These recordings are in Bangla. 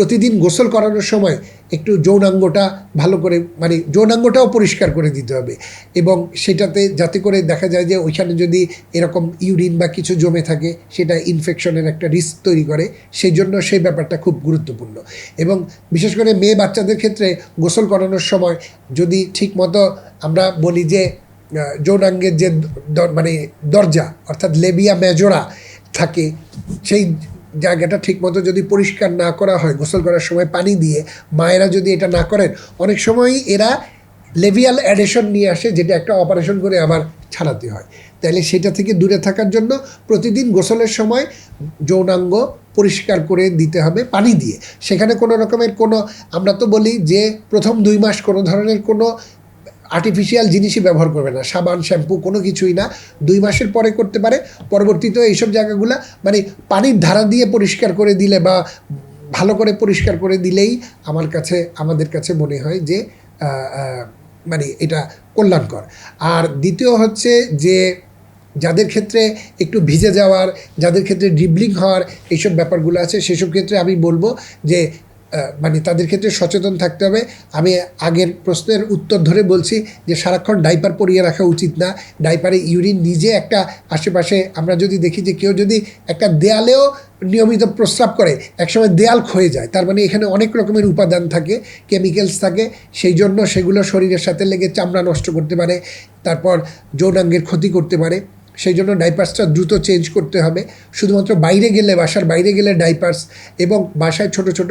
প্রতিদিন গোসল করানোর সময় একটু যৌনাঙ্গটা ভালো করে মানে যৌনাঙ্গটাও পরিষ্কার করে দিতে হবে। এবং সেটাতে যাতে করে দেখা যায় যে ওইখানে যদি এরকম ইউরিন বা কিছু জমে থাকে, সেটা ইনফেকশনের একটা রিস্ক তৈরি করে। সেই জন্য সেই ব্যাপারটা খুব গুরুত্বপূর্ণ। এবং বিশেষ করে মেয়ে বাচ্চাদের ক্ষেত্রে গোসল করানোর সময় যদি ঠিক মতো আমরা বলি যে যৌনাঙ্গের যে মানে দরজা, অর্থাৎ লেবিয়া মেজোরা থাকে, সেই জায়গাটা ঠিকমতো যদি পরিষ্কার না করা হয়, গোসল করার সময় পানি দিয়ে মায়েরা যদি এটা না করেন, অনেক সময়ই এরা লেভিয়াল অ্যাডেশন নিয়ে আসে, যেটা একটা অপারেশন করে আবার ছাড়াতে হয়। তাহলে সেটা থেকে দূরে থাকার জন্য প্রতিদিন গোসলের সময় যৌনাঙ্গ পরিষ্কার করে দিতে হবে পানি দিয়ে। সেখানে কোনো রকমের কোনো, আমরা তো বলি যে প্রথম দুই মাস কোনো ধরনের কোনো আর্টিফিশিয়াল জিনিসই ব্যবহার করবে না। সাবান, শ্যাম্পু, কোনো কিছুই না। দুই মাসের পরে করতে পারে। পরবর্তীতে এইসব জায়গাগুলো মানে পানির ধারা দিয়ে পরিষ্কার করে দিলে বা ভালো করে পরিষ্কার করে দিলেই আমার কাছে, আমাদের কাছে মনে হয় যে মানে এটা কল্যাণকর। আর দ্বিতীয় হচ্ছে যে, যাদের ক্ষেত্রে একটু ভিজে যাওয়ার, যাদের ক্ষেত্রে ড্রিবলিং হওয়ার এইসব ব্যাপারগুলো আছে, সেসব ক্ষেত্রে আমি বলব যে মানে তাদের ক্ষেত্রে সচেতন থাকতে হবে। আমি আগের প্রশ্নের উত্তর ধরে বলছি যে সারাক্ষণ ডাইপার পরিয়ে রাখা উচিত না। ডাইপারে ইউরিন নিজে একটা আশেপাশে আমরা যদি দেখি যে কেউ যদি একটা দেয়ালেও নিয়মিত প্রস্রাব করে, একসময় দেয়াল ক্ষয়ে যায়। তার মানে এখানে অনেক রকমের উপাদান থাকে, কেমিক্যালস থাকে, সেই জন্য সেগুলো শরীরের সাথে লেগে চামড়া নষ্ট করতে পারে, তারপর যৌনাঙ্গের ক্ষতি করতে পারে। সেই জন্য ডাইপার্সটা দ্রুত চেঞ্জ করতে হবে। শুধুমাত্র বাইরে গেলে, বাসার বাইরে গেলে ডাইপার্স এবং বাসায় ছোট ছোট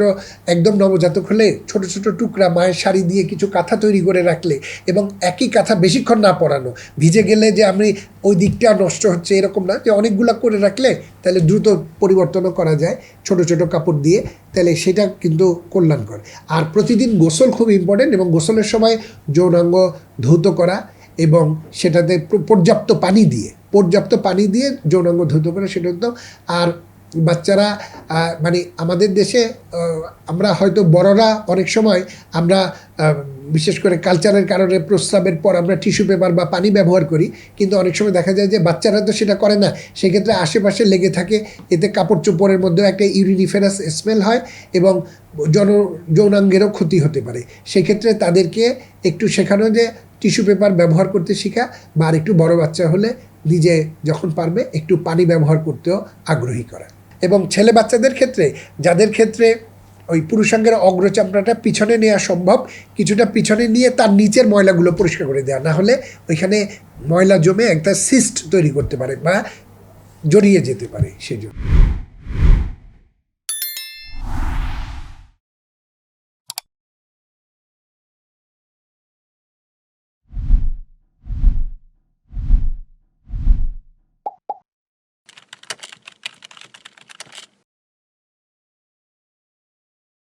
একদম নবজাতক হলে ছোট ছোট টুকরা মায়ের শাড়ি দিয়ে কিছু কাঁথা তৈরি করে রাখলে এবং একই কাঁথা বেশিক্ষণ না পরানো, ভিজে গেলে যে আমি ওই দিকটা নষ্ট হচ্ছে এরকম না, যে অনেকগুলা করে রাখলে তাহলে দ্রুত পরিবর্তনও করা যায় ছোট ছোট কাপড় দিয়ে, তাহলে সেটা কিন্তু কল্যাণকর। আর প্রতিদিন গোসল খুব ইম্পর্টেন্ট এবং গোসলের সময় যৌনাঙ্গ ধৌত করা এবং সেটাতে পর্যাপ্ত পানি দিয়ে পর্যাপ্ত পানি দিয়ে যৌনাঙ্গ ধৌত করা সেটা হতো। আর বাচ্চারা মানে আমাদের দেশে আমরা হয়তো বড়রা অনেক সময় আমরা বিশেষ করে কালচারের কারণে প্রস্রাবের পর আমরা টিস্যু পেপার বা পানি ব্যবহার করি। কিন্তু অনেক সময় দেখা যায় যে বাচ্চারা তো সেটা করে না। সেক্ষেত্রে আশেপাশে লেগে থাকে। এতে কাপড় চোপড়ের মধ্যেও একটা ইউরিনিফেরাস স্মেল হয় এবং জন, যৌনাঙ্গেরও ক্ষতি হতে পারে। সেক্ষেত্রে তাদেরকে একটু শেখানো যে টিস্যু পেপার ব্যবহার করতে শেখা বা আর একটু বড় বাচ্চা হলে নিজে যখন পারবে একটু পানি ব্যবহার করতেও আগ্রহী করা। এবং ছেলে বাচ্চাদের ক্ষেত্রে, যাদের ক্ষেত্রে ওই পুরুষাঙ্গের অগ্রচামড়াটা পিছনে নেওয়া সম্ভব, কিছুটা পিছনে নিয়ে তার নিচের ময়লাগুলো পরিষ্কার করে দেওয়া। না হলে ওইখানে ময়লা জমে একটা সিস্ট তৈরি করতে পারে বা জড়িয়ে যেতে পারে সেই জন্য